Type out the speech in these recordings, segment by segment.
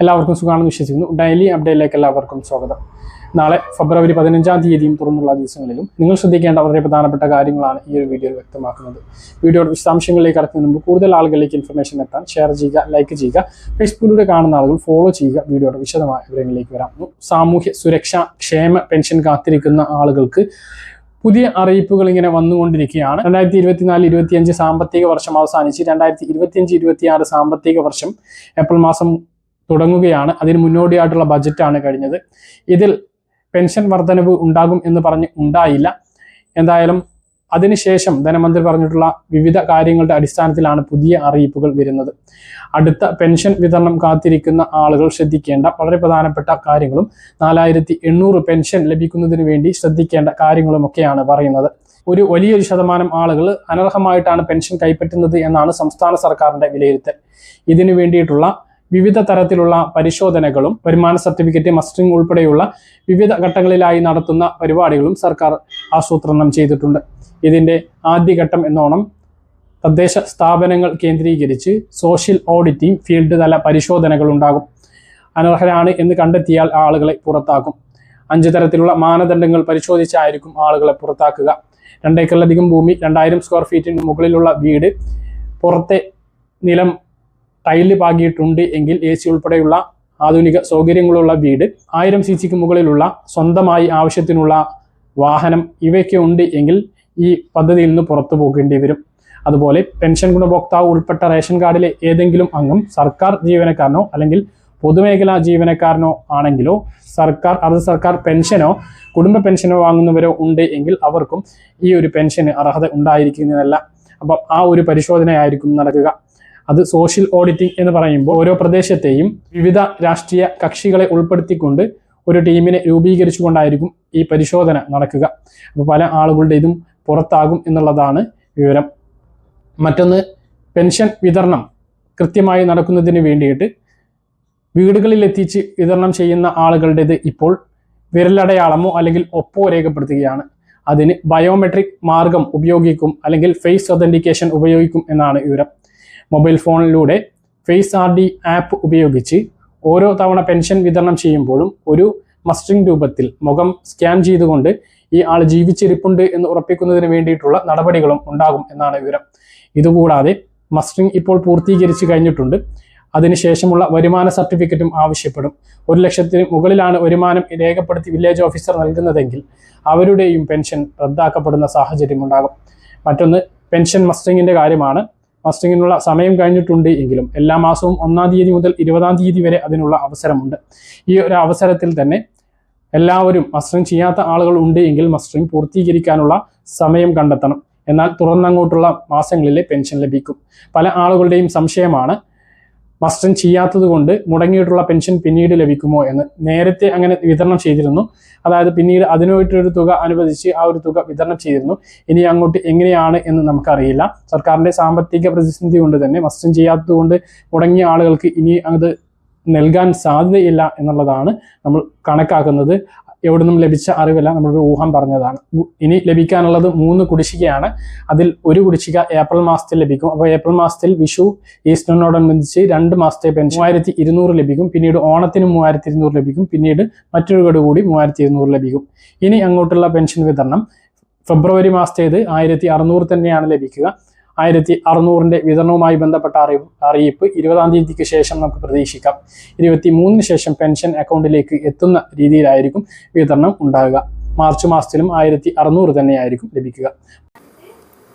എല്ലാവർക്കും സുഖമാണെന്ന് വിശ്വസിക്കുന്നു. ഡെയിലി അപ്ഡേറ്റിലേക്ക് എല്ലാവർക്കും സ്വാഗതം. നാളെ ഫെബ്രുവരി പതിനഞ്ചാം തീയതിയും തുറന്നുള്ള ദിവസങ്ങളിലും നിങ്ങൾ ശ്രദ്ധിക്കേണ്ട വളരെ പ്രധാനപ്പെട്ട കാര്യങ്ങളാണ് ഈ ഒരു വീഡിയോയിൽ വ്യക്തമാക്കുന്നത്. വീഡിയോയുടെ വിശദാംശങ്ങളിലേക്ക് കടക്കുന്നതിന് മുമ്പ് കൂടുതൽ ആളുകളിലേക്ക് ഇൻഫർമേഷൻ എത്താൻ ഷെയർ ചെയ്യുക ലൈക്ക് ചെയ്യുക ഫേസ്ബുക്കിലൂടെ കാണുന്ന ആളുകൾ ഫോളോ ചെയ്യുക വീഡിയോയുടെ വിശദമായ വിവരങ്ങളിലേക്ക് വരാം. സാമൂഹ്യ സുരക്ഷ ക്ഷേമ പെൻഷൻ കാത്തിരിക്കുന്ന ആളുകൾക്ക് പുതിയ അറിയിപ്പുകൾ ഇങ്ങനെ വന്നുകൊണ്ടിരിക്കുകയാണ്. രണ്ടായിരത്തി ഇരുപത്തിനാല് ഇരുപത്തിയഞ്ച് സാമ്പത്തിക വർഷം അവസാനിച്ച് രണ്ടായിരത്തി ഇരുപത്തിയഞ്ച് ഇരുപത്തിയാറ് സാമ്പത്തിക വർഷം ഏപ്രിൽ മാസം തുടങ്ങുകയാണ്. അതിന് മുന്നോടിയായിട്ടുള്ള ബജറ്റാണ് കഴിഞ്ഞത്. ഇതിൽ പെൻഷൻ വർധനവ് ഉണ്ടാകും എന്ന് പറഞ്ഞ് ഉണ്ടായില്ല. എന്തായാലും അതിനുശേഷം ധനമന്ത്രി പറഞ്ഞിട്ടുള്ള വിവിധ കാര്യങ്ങളുടെ അടിസ്ഥാനത്തിലാണ് പുതിയ അറിയിപ്പുകൾ വരുന്നത്. അടുത്ത പെൻഷൻ വിതരണം കാത്തിരിക്കുന്ന ആളുകൾ ശ്രദ്ധിക്കേണ്ട വളരെ പ്രധാനപ്പെട്ട കാര്യങ്ങളും നാലായിരത്തി എണ്ണൂറ് പെൻഷൻ ലഭിക്കുന്നതിന് വേണ്ടി ശ്രദ്ധിക്കേണ്ട കാര്യങ്ങളുമൊക്കെയാണ് പറയുന്നത്. ഒരു വലിയൊരു ശതമാനം ആളുകൾ അനർഹമായിട്ടാണ് പെൻഷൻ കൈപ്പറ്റുന്നത് എന്നാണ് സംസ്ഥാന സർക്കാരിന്റെ വിലയിരുത്തൽ. ഇതിനു വേണ്ടിയിട്ടുള്ള വിവിധ തരത്തിലുള്ള പരിശോധനകളും വരുമാന സർട്ടിഫിക്കറ്റ് മസ്റ്ററിംഗ് ഉൾപ്പെടെയുള്ള വിവിധ ഘട്ടങ്ങളിലായി നടത്തുന്ന പരിപാടികളും സർക്കാർ ആസൂത്രണം ചെയ്തിട്ടുണ്ട്. ഇതിന്റെ ആദ്യഘട്ടം എന്നോണം തദ്ദേശ സ്ഥാപനങ്ങൾ കേന്ദ്രീകരിച്ച് സോഷ്യൽ ഓഡിറ്റിംഗ് ഫീൽഡ് തല പരിശോധനകൾ ഉണ്ടാകും. അനർഹരാണ് എന്ന് കണ്ടെത്തിയാൽ ആളുകളെ പുറത്താക്കും. അഞ്ച് തരത്തിലുള്ള മാനദണ്ഡങ്ങൾ പരിശോധിച്ചായിരിക്കും ആളുകളെ പുറത്താക്കുക. രണ്ടേക്കറിലധികം ഭൂമി രണ്ടായിരം സ്ക്വയർ ഫീറ്റിന് മുകളിലുള്ള വീട് പുറത്തെ നിലം ടൈൽ പാകിയിട്ടുണ്ട് എങ്കിൽ എ സി ഉൾപ്പെടെയുള്ള ആധുനിക സൗകര്യങ്ങളുള്ള വീട് ആയിരം സി സിക്ക് മുകളിലുള്ള സ്വന്തമായി ആവശ്യത്തിനുള്ള വാഹനം ഇവയൊക്കെ ഉണ്ട് എങ്കിൽ ഈ പദ്ധതിയിൽ നിന്ന് പുറത്തു പോകേണ്ടി വരും. അതുപോലെ പെൻഷൻ ഗുണഭോക്താവ് ഉൾപ്പെട്ട റേഷൻ കാർഡിലെ ഏതെങ്കിലും അംഗം സർക്കാർ ജീവനക്കാരനോ അല്ലെങ്കിൽ പൊതുമേഖലാ ജീവനക്കാരനോ ആണെങ്കിലോ സർക്കാർ അർദ്ധ സർക്കാർ പെൻഷനോ കുടുംബ പെൻഷനോ വാങ്ങുന്നവരോ ഉണ്ട് എങ്കിൽ അവർക്കും ഈ ഒരു പെൻഷന് അർഹത ഉണ്ടായിരിക്കുന്നതല്ല. അപ്പം ആ ഒരു പരിശോധനയായിരിക്കും നടക്കുക. അത് സോഷ്യൽ ഓഡിറ്റിംഗ് എന്ന് പറയുമ്പോൾ ഓരോ പ്രദേശത്തെയും വിവിധ രാഷ്ട്രീയ കക്ഷികളെ ഉൾപ്പെടുത്തിക്കൊണ്ട് ഒരു ടീമിനെ രൂപീകരിച്ചുകൊണ്ടായിരിക്കും ഈ പരിശോധന നടക്കുക. അപ്പോൾ പല ആളുകളുടെ ഇതും പുറത്താകും എന്നുള്ളതാണ് വിവരം. മറ്റൊന്ന് പെൻഷൻ വിതരണം കൃത്യമായി നടക്കുന്നതിന് വേണ്ടിയിട്ട് വീടുകളിൽ എത്തിച്ച് വിതരണം ചെയ്യുന്ന ആളുകളുടേത് ഇപ്പോൾ വിരലടയാളമോ അല്ലെങ്കിൽ ഒപ്പോ രേഖപ്പെടുത്തുകയാണ്. അതിന് ബയോമെട്രിക് മാർഗം ഉപയോഗിക്കും അല്ലെങ്കിൽ ഫേസ് ഒതന്റിക്കേഷൻ ഉപയോഗിക്കും എന്നാണ് വിവരം. മൊബൈൽ ഫോണിലൂടെ ഫേസ് ആർ ഡി ആപ്പ് ഉപയോഗിച്ച് ഓരോ തവണ പെൻഷൻ വിതരണം ചെയ്യുമ്പോഴും ഒരു മസ്റ്ററിംഗ് രൂപത്തിൽ മുഖം സ്കാൻ ചെയ്തുകൊണ്ട് ഈ ആൾ ജീവിച്ചിരിപ്പുണ്ട് എന്ന് ഉറപ്പിക്കുന്നതിന് വേണ്ടിയിട്ടുള്ള നടപടികളും ഉണ്ടാകും എന്നാണ് വിവരം. ഇതുകൂടാതെ മസ്റ്ററിംഗ് ഇപ്പോൾ പൂർത്തീകരിച്ച് കഴിഞ്ഞിട്ടുണ്ട്. അതിനുശേഷമുള്ള വരുമാന സർട്ടിഫിക്കറ്റും ആവശ്യപ്പെടും. ഒരു ലക്ഷത്തിന് മുകളിലാണ് വരുമാനം രേഖപ്പെടുത്തി വില്ലേജ് ഓഫീസർ നൽകുന്നതെങ്കിൽ അവരുടെയും പെൻഷൻ റദ്ദാക്കപ്പെടുന്ന സാഹചര്യം ഉണ്ടാകും. മറ്റൊന്ന് പെൻഷൻ മസ്റ്ററിങ്ങിന്റെ കാര്യമാണ്. മസ്റ്ററിങ്ങിനുള്ള സമയം കഴിഞ്ഞിട്ടുണ്ട് എങ്കിലും എല്ലാ മാസവും ഒന്നാം തീയതി മുതൽ ഇരുപതാം തീയതി വരെ അതിനുള്ള അവസരമുണ്ട്. ഈ ഒരു അവസരത്തിൽ തന്നെ എല്ലാവരും മസ്റ്ററിങ് ചെയ്യാത്ത ആളുകൾ ഉണ്ട് എങ്കിൽ മസ്റ്ററിങ് പൂർത്തീകരിക്കാനുള്ള സമയം കണ്ടെത്തണം. എന്നാൽ തുടർന്നങ്ങോട്ടുള്ള മാസങ്ങളിലെ പെൻഷൻ ലഭിക്കും. പല ആളുകളുടെയും സംശയമാണ് മസ്റ്ററിങ് ചെയ്യാത്തത് കൊണ്ട് മുടങ്ങിയിട്ടുള്ള പെൻഷൻ പിന്നീട് ലഭിക്കുമോ എന്ന് നേരത്തെ അങ്ങനെ വിതരണം ചെയ്തിരുന്നു. അതായത് പിന്നീട് അതിനായിട്ടൊരു തുക അനുവദിച്ച് ആ ഒരു തുക വിതരണം ചെയ്തിരുന്നു. ഇനി അങ്ങോട്ട് എങ്ങനെയാണ് എന്ന് നമുക്കറിയില്ല. സർക്കാരിന്റെ സാമ്പത്തിക പ്രതിസന്ധി കൊണ്ട് തന്നെ മസ്റ്റം ചെയ്യാത്തത് കൊണ്ട് മുടങ്ങിയ ആളുകൾക്ക് ഇനി അത് നൽകാൻ സാധ്യതയില്ല എന്നുള്ളതാണ് നമ്മൾ കണക്കാക്കുന്നത്. എവിടെ നിന്നും ലഭിച്ച അറിവല്ല നമ്മളൊരു ഊഹം പറഞ്ഞതാണ്. ഇനി ലഭിക്കാനുള്ളത് മൂന്ന് കുടിശ്ശികയാണ്. അതിൽ ഒരു കുടിശ്ശിക ഏപ്രിൽ മാസത്തിൽ ലഭിക്കും. അപ്പോൾ ഏപ്രിൽ മാസത്തിൽ വിഷു ഈസ്റ്ററിനോടനുബന്ധിച്ച് രണ്ട് മാസത്തെ പെൻഷൻ മൂവായിരത്തി ഇരുന്നൂറ് ലഭിക്കും. പിന്നീട് ഓണത്തിന് മൂവായിരത്തി ഇരുന്നൂറ് ലഭിക്കും. പിന്നീട് മറ്റൊരു ഗഡു കൂടി മൂവായിരത്തി ഇരുന്നൂറ് ലഭിക്കും. ഇനി അങ്ങോട്ടുള്ള പെൻഷൻ വിതരണം ഫെബ്രുവരി മാസത്തേത് ആയിരത്തി അറുന്നൂറ് തന്നെയാണ് ലഭിക്കുക. ആയിരത്തി അറുന്നൂറിന്റെ വിതരണവുമായി ബന്ധപ്പെട്ട അറിവ് അറിയിപ്പ് ഇരുപതാം തീയതിക്ക് ശേഷം നമുക്ക് പ്രതീക്ഷിക്കാം. ഇരുപത്തി മൂന്നിന് ശേഷം പെൻഷൻ അക്കൗണ്ടിലേക്ക് എത്തുന്ന രീതിയിലായിരിക്കും വിതരണം ഉണ്ടാകുക. മാർച്ച് മാസത്തിലും ആയിരത്തി അറുന്നൂറ് തന്നെയായിരിക്കും ലഭിക്കുക.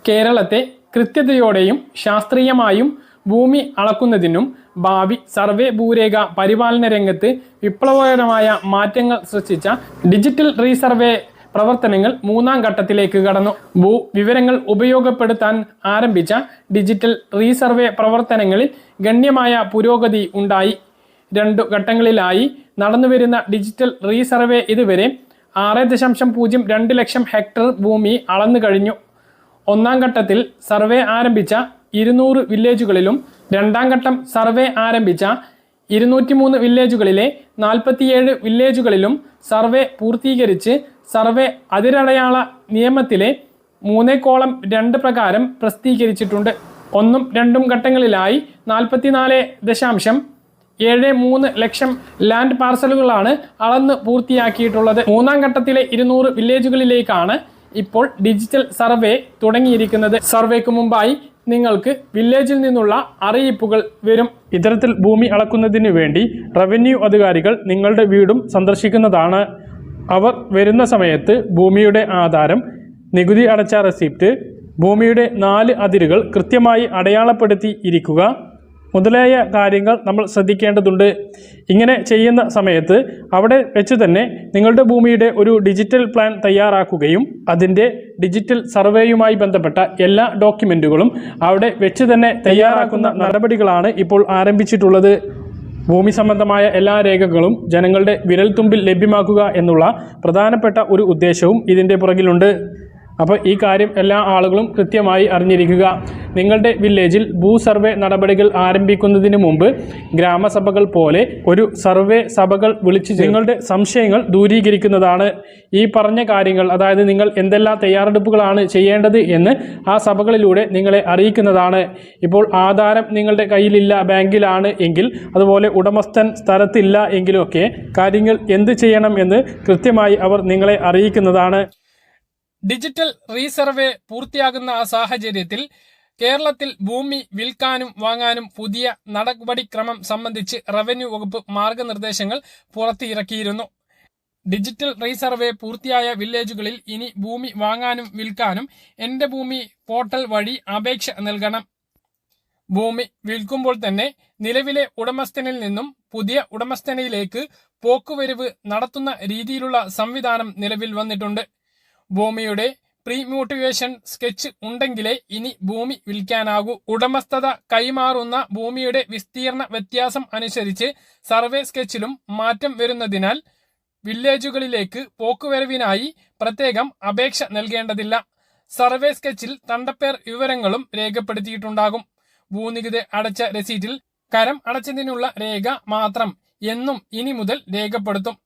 കേരളത്തെ കൃത്യതയോടെയും ശാസ്ത്രീയമായും ഭൂമി അളക്കുന്നതിനും ഭാവി സർവേ ഭൂരേഖ പരിപാലന രംഗത്ത് വിപ്ലവകരമായ മാറ്റങ്ങൾ സൃഷ്ടിച്ച ഡിജിറ്റൽ റീസർവേ പ്രവർത്തനങ്ങൾ മൂന്നാം ഘട്ടത്തിലേക്ക് കടന്നു. ഭൂ വിവരങ്ങൾ ഉപയോഗപ്പെടുത്താൻ ആരംഭിച്ച ഡിജിറ്റൽ റീസർവേ പ്രവർത്തനങ്ങളിൽ ഗണ്യമായ പുരോഗതി ഉണ്ടായി. രണ്ടു ഘട്ടങ്ങളിലായി നടന്നുവരുന്ന ഡിജിറ്റൽ റീസർവേ ഇതുവരെ ആറ് ദശാംശം പൂജ്യം രണ്ട് ലക്ഷം ഹെക്ടർ ഭൂമി അളന്നു കഴിഞ്ഞു. ഒന്നാം ഘട്ടത്തിൽ സർവേ ആരംഭിച്ച ഇരുന്നൂറ് വില്ലേജുകളിലും രണ്ടാം ഘട്ടം സർവേ ആരംഭിച്ച ഇരുന്നൂറ്റി മൂന്ന് വില്ലേജുകളിലെ നാൽപ്പത്തിയേഴ് വില്ലേജുകളിലും സർവേ പൂർത്തീകരിച്ച് സർവേ അതിരടയാള നിയമത്തിലെ മൂന്നേ കോളം രണ്ട് പ്രകാരം പ്രസിദ്ധീകരിച്ചിട്ടുണ്ട്. ഒന്നും രണ്ടും ഘട്ടങ്ങളിലായി നാൽപ്പത്തിനാല് ദശാംശം ഏഴ് മൂന്ന് ലക്ഷം ലാൻഡ് പാർസലുകളാണ് അളന്ന് പൂർത്തിയാക്കിയിട്ടുള്ളത്. മൂന്നാം ഘട്ടത്തിലെ ഇരുന്നൂറ് വില്ലേജുകളിലേക്കാണ് ഇപ്പോൾ ഡിജിറ്റൽ സർവേ തുടങ്ങിയിരിക്കുന്നത്. സർവേക്ക് മുമ്പായി നിങ്ങൾക്ക് വില്ലേജിൽ നിന്നുള്ള അറിയിപ്പുകൾ വരും. ഇത്തരത്തിൽ ഭൂമി അളക്കുന്നതിന് വേണ്ടി റവന്യൂ അധികാരികൾ നിങ്ങളുടെ വീടും സന്ദർശിക്കുന്നതാണ്. അവർ വരുന്ന സമയത്ത് ഭൂമിയുടെ ആധാരം നികുതി അടച്ച റെസിപ്റ്റ് ഭൂമിയുടെ നാല് അതിരുകൾ കൃത്യമായി അടയാളപ്പെടുത്തി ഇരിക്കുക മുതലായ കാര്യങ്ങൾ നമ്മൾ ശ്രദ്ധിക്കേണ്ടതുണ്ട്. ഇങ്ങനെ ചെയ്യുന്ന സമയത്ത് അവിടെ വെച്ച് തന്നെ നിങ്ങളുടെ ഭൂമിയുടെ ഒരു ഡിജിറ്റൽ പ്ലാൻ തയ്യാറാക്കുകയും അതിന്റെ ഡിജിറ്റൽ സർവേയുമായി ബന്ധപ്പെട്ട എല്ലാ ഡോക്യുമെന്റുകളും അവിടെ വെച്ച് തന്നെ തയ്യാറാക്കുന്ന നടപടികളാണ് ഇപ്പോൾ ആരംഭിച്ചിട്ടുള്ളത്. ഭൂമി സംബന്ധമായ എല്ലാ രേഖകളും ജനങ്ങളുടെ വിരൽത്തുമ്പിൽ ലഭ്യമാക്കുക എന്നുള്ള പ്രധാനപ്പെട്ട ഒരു ഉദ്ദേശവും ഇതിന്റെ പുറകിലുണ്ട്. അപ്പോൾ ഈ കാര്യം എല്ലാ ആളുകളും കൃത്യമായി അറിഞ്ഞിരിക്കുക. നിങ്ങളുടെ വില്ലേജിൽ ഭൂ സർവേ നടപടികൾ ആരംഭിക്കുന്നതിന് മുമ്പ് ഗ്രാമസഭകൾ പോലെ ഒരു സർവേ സഭകൾ വിളിച്ച് നിങ്ങളുടെ സംശയങ്ങൾ ദൂരീകരിക്കുന്നതാണ്. ഈ പറഞ്ഞ കാര്യങ്ങൾ അതായത് നിങ്ങൾ എന്തെല്ലാം തയ്യാറെടുപ്പുകളാണ് ചെയ്യേണ്ടത് എന്ന് ആ സഭകളിലൂടെ നിങ്ങളെ അറിയിക്കുന്നതാണ്. ഇപ്പോൾ ആധാരം നിങ്ങളുടെ കയ്യിലില്ല ബാങ്കിലാണ് എങ്കിൽ അതുപോലെ ഉടമസ്ഥൻ സ്ഥലത്തില്ല എങ്കിലൊക്കെ കാര്യങ്ങൾ എന്ത് ചെയ്യണം എന്ന് കൃത്യമായി അവർ നിങ്ങളെ അറിയിക്കുന്നതാണ്. ഡിജിറ്റൽ റീസർവേ പൂർത്തിയാകുന്ന ആ സാഹചര്യത്തിൽ കേരളത്തിൽ ഭൂമി വിൽക്കാനും വാങ്ങാനും പുതിയ നടപടിക്രമം സംബന്ധിച്ച് റവന്യൂ വകുപ്പ് മാർഗനിർദ്ദേശങ്ങൾ പുറത്തിറക്കിയിരുന്നു. ഡിജിറ്റൽ റീസർവേ പൂർത്തിയായ വില്ലേജുകളിൽ ഇനി ഭൂമി വാങ്ങാനും വിൽക്കാനും എന്റെ ഭൂമി പോർട്ടൽ വഴി അപേക്ഷ നൽകണം. ഭൂമി വിൽക്കുമ്പോൾ തന്നെ നിലവിലെ ഉടമസ്ഥനിൽ നിന്നും പുതിയ ഉടമസ്ഥനയിലേക്ക് പോക്കുവരവ് നടത്തുന്ന രീതിയിലുള്ള സംവിധാനം നിലവിൽ വന്നിട്ടുണ്ട്. ഭൂമിയുടെ പ്രീ മോട്ടിവേഷൻ സ്കെച്ച് ഉണ്ടെങ്കിലേ ഇനി ഭൂമി വിൽക്കാനാകൂ. ഉടമസ്ഥത കൈമാറുന്ന ഭൂമിയുടെ വിസ്തീർണ വ്യത്യാസം അനുസരിച്ച് സർവേ സ്കെച്ചിലും മാറ്റം വരുന്നതിനാൽ വില്ലേജുകളിലേക്ക് പോക്കുവരവിനായി പ്രത്യേകം അപേക്ഷ നൽകേണ്ടതില്ല. സർവേ സ്കെച്ചിൽ തണ്ടപ്പേർ വിവരങ്ങളും രേഖപ്പെടുത്തിയിട്ടുണ്ടാകും. ഭൂനികുതി അടച്ച രസീറ്റിൽ കരം അടച്ചതിനുള്ള രേഖ മാത്രം എന്നും ഇനി മുതൽ രേഖപ്പെടുത്തും.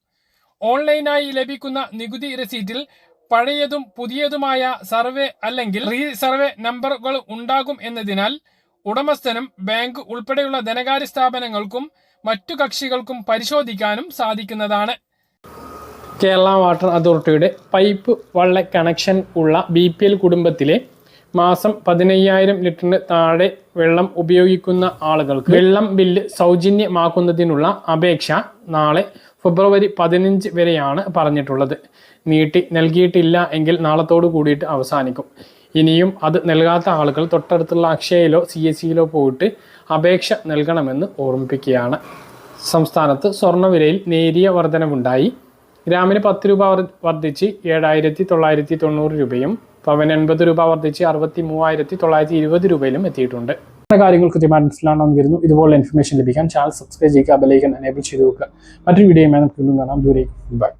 ഓൺലൈനായി ലഭിക്കുന്ന നികുതി രസീറ്റിൽ പഴയതും പുതിയതുമായ സർവേ അല്ലെങ്കിൽ റീ സർവേ നമ്പറുകൾ ഉണ്ടാകും എന്നതിനാൽ ഉടമസ്ഥനും ബാങ്ക് ഉൾപ്പെടെയുള്ള ധനകാര്യ സ്ഥാപനങ്ങൾക്കും മറ്റു കക്ഷികൾക്കും പരിശോധിക്കാനും സാധിക്കുന്നതാണ്. കേരള വാട്ടർ അതോറിറ്റിയുടെ പൈപ്പ് വള്ള കണക്ഷൻ ഉള്ള ബി പി എൽ കുടുംബത്തിലെ മാസം പതിനയ്യായിരം ലിറ്ററിന് താഴെ വെള്ളം ഉപയോഗിക്കുന്ന ആളുകൾക്ക് വെള്ളം ബില്ല് സൗജന്യമാക്കുന്നതിനുള്ള അപേക്ഷ നാളെ ഫെബ്രുവരി പതിനഞ്ച് വരെയാണ് പറഞ്ഞിട്ടുള്ളത്. നീട്ടി നൽകിയിട്ടില്ല എങ്കിൽ നാളത്തോട് കൂടിയിട്ട് അവസാനിക്കും. ഇനിയും അത് നൽകാത്ത ആളുകൾ തൊട്ടടുത്തുള്ള അക്ഷയയിലോ സി എസ് സിയിലോ പോയിട്ട് അപേക്ഷ നൽകണമെന്ന് ഓർമ്മിപ്പിക്കുകയാണ്. സംസ്ഥാനത്ത് സ്വർണവിലയിൽ നേരിയ വർധനവുണ്ടായി. ഗ്രാമിന് പത്ത് രൂപ വർ- വർദ്ധിച്ച് ഏഴായിരത്തി തൊള്ളായിരത്തി തൊണ്ണൂറ് രൂപയും പവൻ എൺപത് രൂപ വർദ്ധിച്ച് അറുപത്തി മൂവായിരത്തി തൊള്ളായിരത്തി ഇരുപത് രൂപയിലും എത്തിയിട്ടുണ്ട്. കാര്യങ്ങൾ കൃത്യമായി മനസ്സിലാണെന്ന് വരുന്നു. ഇതുപോലെ ഇൻഫർമേഷൻ ലഭിക്കാൻ ചാനൽ സബ്സ്ക്രൈബ് ചെയ്യുക ബെലൈക്കൻ എനേബിൾ ചെയ്ത് വെക്കുക. മറ്റൊരു വീഡിയോയുമായി നമുക്ക് വീണ്ടും കാണാം. ദൂരേക്ക്. ബൈ